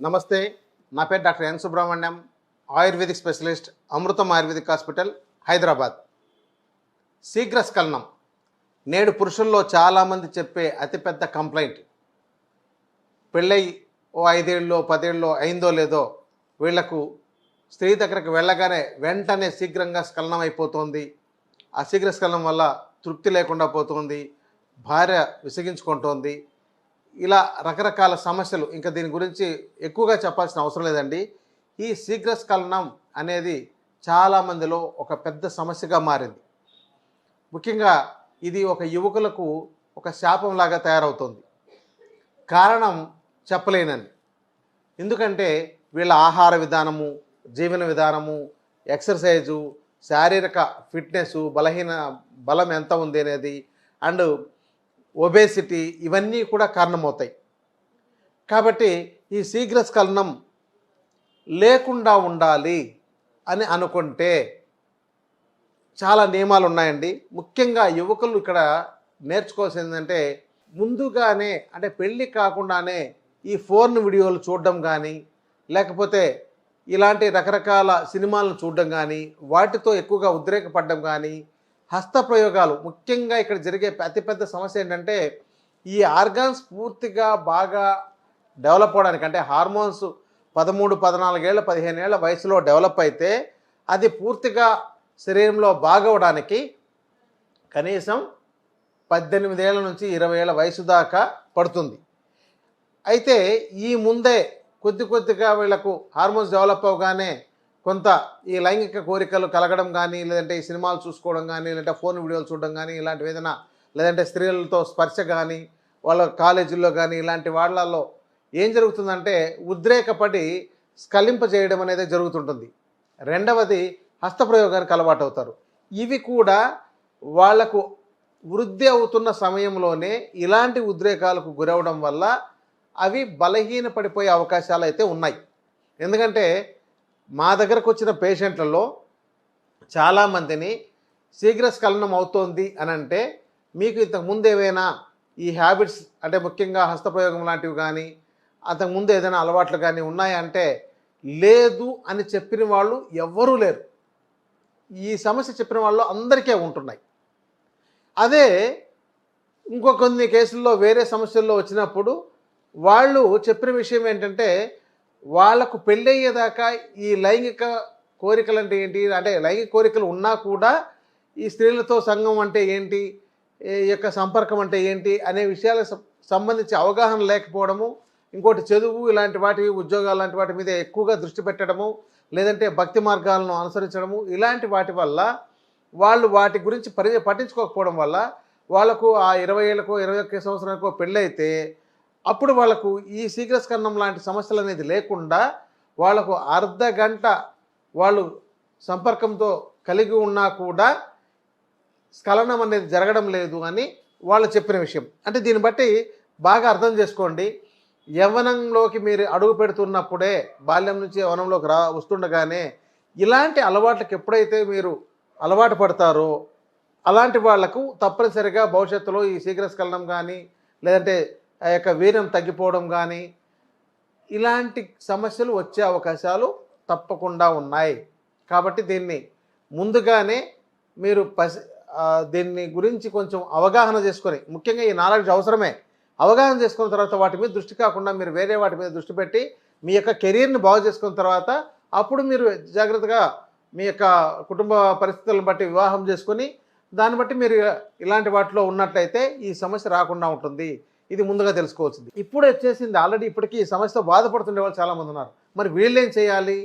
నమస్తే నా పేరు doctor N Subrahmanyam ayurvedic specialist Amrutham ayurvedic hospital Hyderabad. శీఘ్రస్ఖలనం. నేడు పురుషుల్లో చాలామంది చెప్పే అతిపెద్ద కంప్లైంట్. పెళ్ళై ఓ ఐదేళ్ళలో పదేళ్ళలో అయిందో లేదో వీళ్ళకు స్త్రీ దగ్గరకు వెళ్ళగానే వెంటనే శీఘ్రంగా స్ఖలనం అయిపోతుంది. ఆ శీఘ్ర స్ఖలనం వల్ల తృప్తి లేకుండా పోతుంది. భార్య విసిగించుకుంటోంది. ఇలా రకరకాల సమస్యలు ఇంకా దీని గురించి ఎక్కువగా చెప్పాల్సిన అవసరం లేదండి. ఈ శీఘ్రస్ఖలనం అనేది చాలామందిలో ఒక పెద్ద సమస్యగా మారింది. ముఖ్యంగా ఇది ఒక యువకులకు ఒక శాపంలాగా తయారవుతుంది. కారణం చెప్పలేనని. ఎందుకంటే వీళ్ళ ఆహార విధానము జీవన విధానము ఎక్సర్సైజు శారీరక ఫిట్నెస్ బలహీన బలం ఎంత ఉంది అనేది అండ్ ఒబేసిటీ ఇవన్నీ కూడా కారణమవుతాయి. కాబట్టి ఈ శీఘ్రస్ఖలనం లేకుండా ఉండాలి అని అనుకుంటే చాలా నియమాలు ఉన్నాయండి. ముఖ్యంగా యువకులు ఇక్కడ నేర్చుకోవాల్సింది ఏంటంటే ముందుగానే అంటే పెళ్ళి కాకుండానే ఈ ఫోన్ వీడియోలు చూడడం కానీ లేకపోతే ఇలాంటి రకరకాల సినిమాలను చూడడం కానీ వాటితో ఎక్కువగా ఉద్రేకపడడం కానీ హస్త ప్రయోగాలు. ముఖ్యంగా ఇక్కడ జరిగే అతిపెద్ద సమస్య ఏంటంటే ఈ ఆర్గాన్స్ పూర్తిగా బాగా డెవలప్ అవడానికి అంటే హార్మోన్స్ పదమూడు పద్నాలుగేళ్ళ పదిహేను ఏళ్ళ వయసులో డెవలప్ అయితే అది పూర్తిగా శరీరంలో బాగవడానికి కనీసం పద్దెనిమిది ఏళ్ళ నుంచి ఇరవై ఏళ్ళ వయసు దాకా పడుతుంది. అయితే ఈ ముందే కొద్ది కొద్దిగా వీళ్ళకు హార్మోన్స్ డెవలప్ అవగానే కొంత ఈ లైంగిక కోరికలు కలగడం కానీ లేదంటే ఈ సినిమాలు చూసుకోవడం కానీ లేదంటే ఫోన్ వీడియోలు చూడడం కానీ ఇలాంటివి ఏదైనా లేదంటే స్త్రీలతో స్పర్శ కానీ వాళ్ళ కాలేజీల్లో కానీ ఇలాంటి వాళ్ళల్లో ఏం జరుగుతుందంటే ఉద్రేకపడి స్కలింప చేయడం అనేది జరుగుతుంటుంది. రెండవది హస్తప్రయోగానికి అలవాటు అవుతారు ఇవి కూడా వాళ్ళకు వృద్ధి అవుతున్న సమయంలోనే ఇలాంటి ఉద్రేకాలకు గురవడం వల్ల అవి బలహీనపడిపోయే అవకాశాలు అయితే ఉన్నాయి. ఎందుకంటే మా దగ్గరకు వచ్చిన పేషెంట్లలో చాలామందిని శీఘ్రస్ఖలనం అవుతోంది అని అంటే మీకు ఇంతకు ముందు ఏవైనా ఈ హ్యాబిట్స్ అంటే ముఖ్యంగా హస్తప్రయోగం లాంటివి కానీ అంతకుముందు ఏదైనా అలవాట్లు కానీ ఉన్నాయంటే లేదు అని చెప్పిన వాళ్ళు ఎవ్వరూ లేరు. ఈ సమస్య చెప్పిన వాళ్ళు అందరికీ ఉంటున్నాయి. అదే ఇంకో కొన్ని కేసుల్లో వేరే సమస్యల్లో వచ్చినప్పుడు వాళ్ళు చెప్పిన విషయం ఏంటంటే వాళ్ళకు పెళ్ళయ్యేదాకా ఈ లైంగిక కోరికలు అంటే ఏంటి? అంటే లైంగిక కోరికలు ఉన్నా కూడా ఈ స్త్రీలతో సంఘం అంటే ఏంటి? ఈ యొక్క సంపర్కం అంటే ఏంటి? అనే విషయాలకు సంబంధించి అవగాహన లేకపోవడము ఇంకోటి చదువు ఇలాంటి వాటి ఉద్యోగాలు లాంటి వాటి మీద ఎక్కువగా దృష్టి పెట్టడము లేదంటే భక్తి మార్గాలను అనుసరించడము ఇలాంటి వాటి వల్ల వాళ్ళు వాటి గురించి పరి పట్టించుకోకపోవడం వల్ల వాళ్ళకు ఆ ఇరవై ఏళ్ళకో ఇరవై ఒక్క సంవత్సరానికో పెళ్ళైతే అప్పుడు వాళ్ళకు ఈ శీఘ్రస్కరణం లాంటి సమస్యలు అనేది లేకుండా వాళ్ళకు అర్ధ గంట వాళ్ళు సంపర్కంతో కలిగి ఉన్నా కూడా స్ఖలనం అనేది జరగడం లేదు అని వాళ్ళు చెప్పిన విషయం. అంటే దీన్ని బట్టి బాగా అర్థం చేసుకోండి. యవ్వనంలోకి మీరు అడుగు పెడుతున్నప్పుడే బాల్యం నుంచి యవనంలోకి రా వస్తుండగానే ఇలాంటి అలవాట్లకు ఎప్పుడైతే మీరు అలవాటు పడతారో అలాంటి వాళ్ళకు తప్పనిసరిగా భవిష్యత్తులో ఈ శీఘ్రస్ఖలనం కానీ లేదంటే ఆ యొక్క వీర్యం తగ్గిపోవడం కానీ ఇలాంటి సమస్యలు వచ్చే అవకాశాలు తప్పకుండా ఉన్నాయి. కాబట్టి దీన్ని ముందుగానే మీరు పసి దీన్ని గురించి కొంచెం అవగాహన చేసుకొని ముఖ్యంగా ఈ నాలెడ్జ్ అవసరమే. అవగాహన చేసుకున్న తర్వాత వాటి మీద దృష్టి కాకుండా మీరు వేరే వాటి మీద దృష్టి పెట్టి మీ యొక్క కెరీర్ని బాగు చేసుకున్న తర్వాత అప్పుడు మీరు జాగ్రత్తగా మీ యొక్క కుటుంబ పరిస్థితులను బట్టి వివాహం చేసుకొని దాన్ని బట్టి మీరు ఇలాంటి వాటిలో ఉన్నట్లయితే ఈ సమస్య రాకుండా ఉంటుంది. ఇది ముందుగా తెలుసుకోవాల్సింది. ఇప్పుడు వచ్చేసింది ఆల్రెడీ ఇప్పటికీ ఈ సమస్యతో బాధపడుతుండే వాళ్ళు చాలామంది ఉన్నారు. మరి వీళ్ళేం చేయాలి?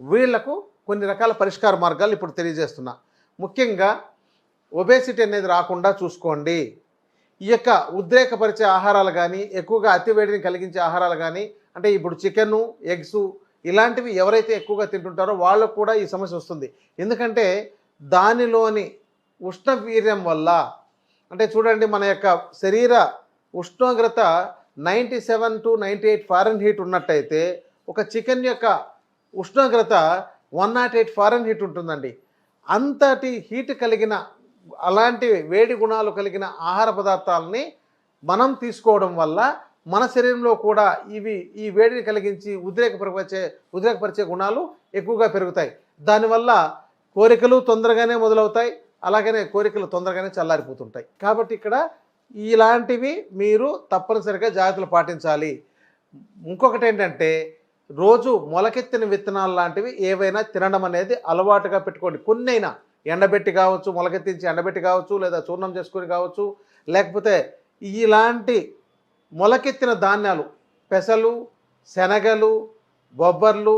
వీళ్ళకు కొన్ని రకాల పరిష్కార మార్గాలు ఇప్పుడు తెలియజేస్తున్నా. ముఖ్యంగా ఒబేసిటీ అనేది రాకుండా చూసుకోండి. ఈ యొక్క ఉద్రేకపరిచే ఆహారాలు కానీ ఎక్కువగా అతివేడిని కలిగించే ఆహారాలు కానీ అంటే ఇప్పుడు చికెను ఎగ్స్ ఇలాంటివి ఎవరైతే ఎక్కువగా తింటుంటారో వాళ్ళకు కూడా ఈ సమస్య వస్తుంది. ఎందుకంటే దానిలోని ఉష్ణ వీర్యం వల్ల అంటే చూడండి మన యొక్క శరీర ఉష్ణోగ్రత ninety seven to ninety eight Fahrenheit ఉన్నట్టయితే ఒక చికెన్ యొక్క ఉష్ణోగ్రత one not eight Fahrenheit ఉంటుందండి. అంతటి హీట్ కలిగిన అలాంటి వేడి గుణాలు కలిగిన ఆహార పదార్థాలని మనం తీసుకోవడం వల్ల మన శరీరంలో కూడా ఇవి ఈ వేడిని కలిగించి ఉద్రేకపరిచే ఉద్రేకపరిచే గుణాలు ఎక్కువగా పెరుగుతాయి. దానివల్ల కోరికలు తొందరగానే మొదలవుతాయి అలాగనే కోరికలు తొందరగానే చల్లారిపోతుంటాయి. కాబట్టి ఇక్కడ ఇలాంటివి మీరు తప్పనిసరిగా జాగ్రత్తలు పాటించాలి. ఇంకొకటి ఏంటంటే రోజు మొలకెత్తిన విత్తనాలు లాంటివి ఏవైనా తినడం అనేది అలవాటుగా పెట్టుకోండి. కొన్నైనా ఎండబెట్టి కావచ్చు మొలకెత్తించి ఎండబెట్టి కావచ్చు లేదా చూర్ణం చేసుకొని కావచ్చు లేకపోతే ఇలాంటి మొలకెత్తిన ధాన్యాలు పెసలు శనగలు బొబ్బర్లు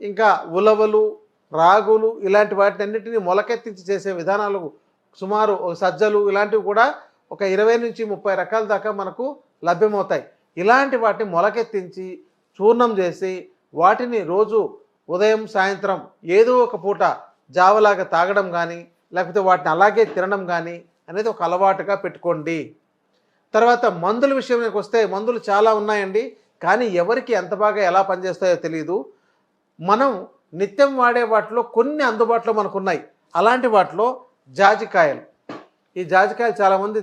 ఇంకా ఉలవలు రాగులు ఇలాంటి వాటిని అన్నింటినీ మొలకెత్తించి చేసే విధానాలు సుమారు సజ్జలు ఇలాంటివి కూడా ఒక ఇరవై నుంచి ముప్పై రకాల దాకా మనకు లభ్యమవుతాయి. ఇలాంటి వాటిని మొలకెత్తించి చూర్ణం చేసి వాటిని రోజు ఉదయం సాయంత్రం ఏదో ఒక పూట జావలాగా తాగడం కానీ లేకపోతే వాటిని అలాగే తినడం కానీ అనేది ఒక అలవాటుగా పెట్టుకోండి. తర్వాత మందుల విషయానికి వస్తే మందులు చాలా ఉన్నాయండి. కానీ ఎవరికి ఎంత బాగా ఎలా పనిచేస్తాయో తెలియదు మనం నిత్యం వాడే వాటిలో కొన్ని అందుబాటులో మనకు ఉన్నాయి అలాంటి వాటిలో జాజికాయలు ఈ జాజికాయలు చాలామంది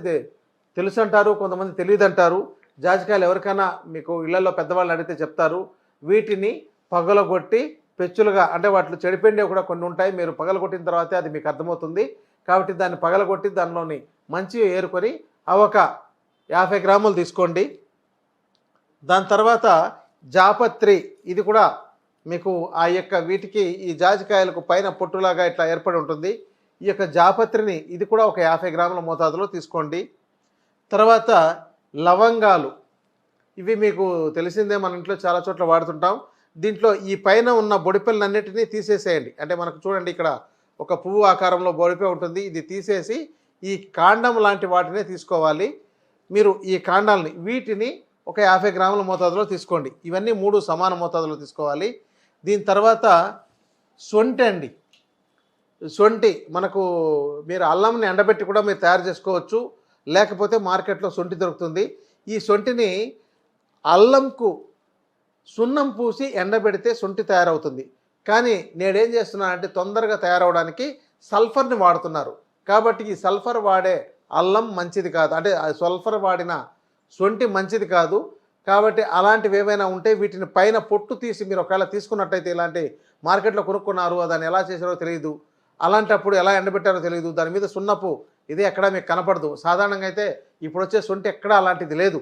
తెలుసు అంటారు కొంతమంది తెలియదు అంటారు జాజికాయలు ఎవరికైనా మీకు ఇళ్ళలో పెద్దవాళ్ళు అడిగితే చెప్తారు. వీటిని పగలగొట్టి పెచ్చులుగా అంటే వాటిలో చెడిపోయిండేవి కూడా కొన్ని ఉంటాయి. మీరు పగలగొట్టిన తర్వాతే అది మీకు అర్థమవుతుంది. కాబట్టి దాన్ని పగలగొట్టి దానిలోని మంచి ఏరుకొని అవి ఒక యాభై గ్రాములు తీసుకోండి. దాని తర్వాత జాపత్రి ఇది కూడా మీకు ఆ యొక్క వీటికి ఈ జాజికాయలకు పైన పొట్టులాగా ఇట్లా ఏర్పడి ఉంటుంది. ఈ యొక్క జాపత్రిని ఇది కూడా ఒక యాభై గ్రాముల మోతాదులో తీసుకోండి. తర్వాత లవంగాలు. ఇవి మీకు తెలిసిందే మన ఇంట్లో చాలా చోట్ల వాడుతుంటాం. దీంట్లో ఈ పైన ఉన్న బొడిపెళ్ళన్నిటినీ తీసేసేయండి. అంటే మనకు చూడండి ఇక్కడ ఒక పువ్వు ఆకారంలో బొడిపె ఉంటుంది. ఇది తీసేసి ఈ కాండం లాంటి వాటినే తీసుకోవాలి. మీరు ఈ కాండాలని వీటిని ఒక యాభై గ్రాముల మోతాదులో తీసుకోండి. ఇవన్నీ మూడు సమాన మోతాదులో తీసుకోవాలి. దీని తర్వాత సొంటండి. సొంటి మనకు మీరు అల్లంని ఎండబెట్టి కూడా మీరు తయారు చేసుకోవచ్చు. లేకపోతే మార్కెట్లో సొంటి దొరుకుతుంది. ఈ సొంటిని అల్లంకు సున్నం పూసి ఎండబెడితే సొంటి తయారవుతుంది. కానీ నేనేం చేస్తున్నానంటే తొందరగా తయారవడానికి సల్ఫర్ని వాడుతున్నారు. కాబట్టి ఈ సల్ఫర్ వాడే అల్లం మంచిది కాదు. అంటే సల్ఫర్ వాడిన సొంటి మంచిది కాదు. కాబట్టి అలాంటివి ఏమైనా ఉంటే వీటిని పైన పొట్టు తీసి మీరు ఒకవేళ తీసుకున్నట్టయితే ఇలాంటి మార్కెట్లో కొనుక్కున్నారు దాన్ని ఎలా చేశారో తెలియదు. అలాంటప్పుడు ఎలా ఎండబెట్టారో తెలియదు దాని మీద సున్నపు ఇది ఎక్కడ మీకు కనపడదు. సాధారణంగా అయితే ఇప్పుడు వచ్చే సొంటి ఎక్కడా అలాంటిది లేదు.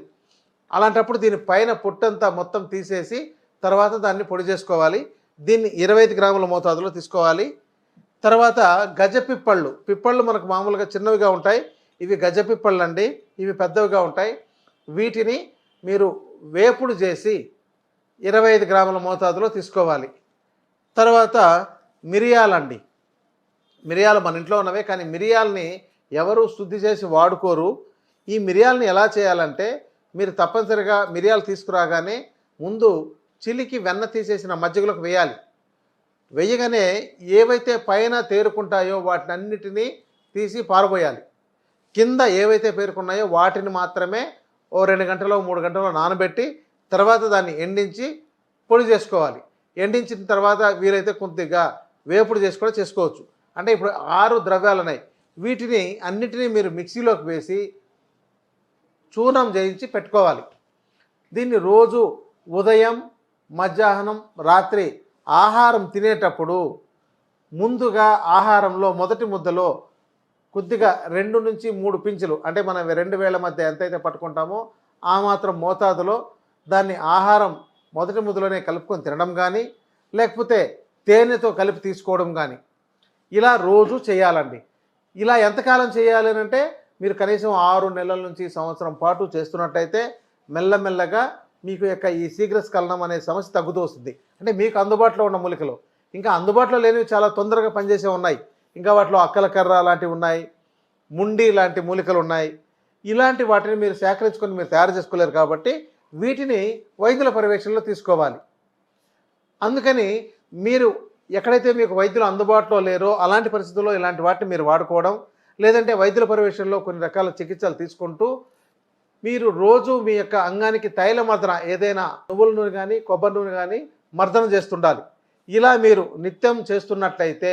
అలాంటప్పుడు దీని పైన పొట్టంతా మొత్తం తీసేసి తర్వాత దాన్ని పొడి చేసుకోవాలి. దీన్ని ఇరవై ఐదు గ్రాముల మోతాదులో తీసుకోవాలి. తర్వాత గజ పిప్పళ్ళు పిప్పళ్ళు మనకు మామూలుగా చిన్నవిగా ఉంటాయి. ఇవి గజ పిప్పళ్ళు అండి ఇవి పెద్దవిగా ఉంటాయి. వీటిని మీరు వేపుడు చేసి ఇరవై ఐదు గ్రాముల మోతాదులో తీసుకోవాలి. తర్వాత మిరియాలండి. మిరియాలు మన ఇంట్లో ఉన్నవే కానీ మిరియాలని ఎవరు శుద్ధి చేసి వాడుకోరు. ఈ మిరియాలని ఎలా చేయాలంటే మీరు తప్పనిసరిగా మిరియాలు తీసుకురాగానే ముందు చిలికి వెన్న తీసేసిన మజ్జిగలోకి వేయాలి. వేయగానే ఏవైతే పైన తేరుకుంటాయో వాటిని అన్నిటినీ తీసి పారబోయాలి. కింద ఏవైతే పేరుకున్నాయో వాటిని మాత్రమే ఓ రెండు గంటలో మూడు గంటలో నానబెట్టి తర్వాత దాన్ని ఎండించి పొడి చేసుకోవాలి. ఎండించిన తర్వాత వీలైతే కొద్దిగా వేపుడు చేసి కూడా చేసుకోవచ్చు. అంటే ఇప్పుడు ఆరు ద్రవ్యాలు ఉన్నాయి. వీటిని అన్నిటినీ మీరు మిక్సీలోకి వేసి చూర్ణం చేయించి పెట్టుకోవాలి. దీన్ని రోజు ఉదయం మధ్యాహ్నం రాత్రి ఆహారం తినేటప్పుడు ముందుగా ఆహారంలో మొదటి ముద్దలో కొద్దిగా రెండు నుంచి మూడు పించులు అంటే మనం రెండు వేల మధ్య ఎంతైతే పట్టుకుంటామో ఆ మాత్రం మోతాదులో దాన్ని ఆహారం మొదటి ముద్దలోనే కలుపుకొని తినడం కానీ లేకపోతే తేనెతో కలిపి తీసుకోవడం కానీ ఇలా రోజు చేయాలండి. ఇలా ఎంతకాలం చేయాలి అంటే మీరు కనీసం ఆరు నెలల నుంచి సంవత్సరం పాటు చేస్తున్నట్టయితే మెల్లమెల్లగా మీకు యొక్క ఈ శీఘ్రస్ఖలనం అనే సమస్య తగ్గుతూ వస్తుంది. అంటే మీకు అందుబాటులో ఉన్న మూలికలు. ఇంకా అందుబాటులో లేనివి చాలా తొందరగా పనిచేసే ఉన్నాయి. ఇంకా వాటిలో అక్కల కర్ర లాంటివి ఉన్నాయి. ముండి లాంటి మూలికలు ఉన్నాయి. ఇలాంటి వాటిని మీరు సేకరించుకొని మీరు తయారు చేసుకోలేరు కాబట్టి వీటిని వైద్యుల పర్యవేక్షణలో తీసుకోవాలి. అందుకని మీరు ఎక్కడైతే మీకు వైద్యులు అందుబాటులో లేరో అలాంటి పరిస్థితుల్లో ఇలాంటి వాటిని మీరు వాడుకోవడం లేదంటే వైద్యుల పర్యవేక్షణలో కొన్ని రకాల చికిత్సలు తీసుకుంటూ మీరు రోజు మీ యొక్క అంగానికి తైల మర్దన ఏదైనా నువ్వుల నూనె కానీ కొబ్బరి నూనె కానీ మర్దన చేస్తుండాలి. ఇలా మీరు నిత్యం చేస్తున్నట్లయితే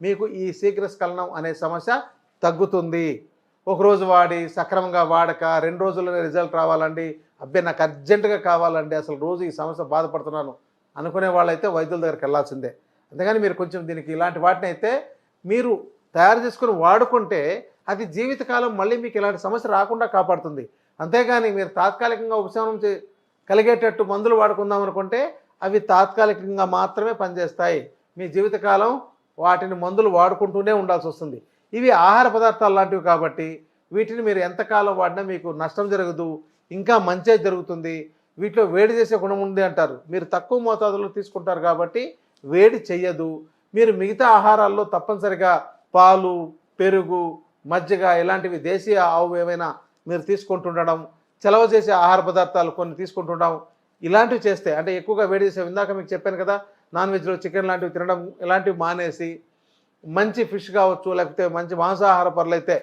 మీకు ఈ శీఘ్రస్ఖలనం అనే సమస్య తగ్గుతుంది. ఒకరోజు వాడి సక్రమంగా వాడక రెండు రోజుల్లోనే రిజల్ట్ రావాలండి. అబ్బాయి నాకు అర్జెంటుగా కావాలండి అసలు రోజు ఈ సమస్య బాధపడుతున్నాను అనుకునే వాళ్ళైతే వైద్యుల దగ్గరికి వెళ్ళాల్సిందే అందుకని మీరు కొంచెం దీనికి ఇలాంటి వాటిని అయితే మీరు తయారు చేసుకుని వాడుకుంటే అది జీవితకాలం మళ్ళీ మీకు ఇలాంటి సమస్య రాకుండా కాపాడుతుంది. అంతేగాని మీరు తాత్కాలికంగా ఉపశమనం చే కలిగేటట్టు మందులు వాడుకుందాం అనుకుంటే అవి తాత్కాలికంగా మాత్రమే పనిచేస్తాయి. మీ జీవితకాలం వాటిని మందులు వాడుకుంటూనే ఉండాల్సి వస్తుంది. ఇవి ఆహార పదార్థాలు లాంటివి కాబట్టి వీటిని మీరు ఎంతకాలం వాడినా మీకు నష్టం జరగదు ఇంకా మంచే జరుగుతుంది. వీటిలో వేడి చేసే గుణం ఉంది అంటారు. మీరు తక్కువ మోతాదులో తీసుకుంటారు కాబట్టి వేడి చెయ్యదు. మీరు మిగతా ఆహారాల్లో తప్పనిసరిగా పాలు పెరుగు మజ్జిగ ఇలాంటివి దేశీయ ఆవు ఏమైనా మీరు తీసుకుంటుండడం చలవ చేసే ఆహార పదార్థాలు కొన్ని తీసుకుంటుండడం ఇలాంటివి చేస్తే అంటే ఎక్కువగా వేడి చేసే ఇందాక మీకు చెప్పాను కదా నాన్ వెజ్లో చికెన్ లాంటివి తినడం ఇలాంటివి మానేసి మంచి ఫిష్ కావచ్చు లేకపోతే మంచి మాంసాహార పనులు అయితే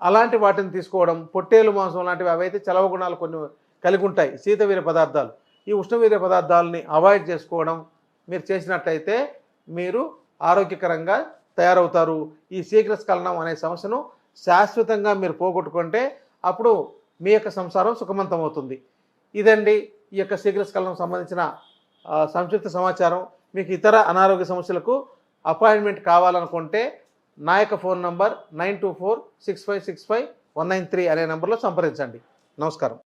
అలాంటి వాటిని తీసుకోవడం పొట్టేలు మాంసం లాంటివి అవైతే చలవ గుణాలు కొన్ని కలిగి ఉంటాయి శీతవీర పదార్థాలు. ఈ ఉష్ణవీర్య పదార్థాలని అవాయిడ్ చేసుకోవడం మీరు చేసినట్లయితే మీరు ఆరోగ్యకరంగా తయారవుతారు. ఈ శీఘ్రస్ఖలనం అనే సమస్యను శాశ్వతంగా మీరు పోగొట్టుకుంటే అప్పుడు మీ యొక్క సంసారం సుఖవంతమవుతుంది. ఇదండి ఈ యొక్క శీఘ్రస్ఖలనం సంబంధించిన సంక్షిప్త సమాచారం. మీకు ఇతర అనారోగ్య సమస్యలకు అపాయింట్మెంట్ కావాలనుకుంటే నా యొక్క phone number nine two four six five six five one nine three అనే నెంబర్లో సంప్రదించండి. నమస్కారం.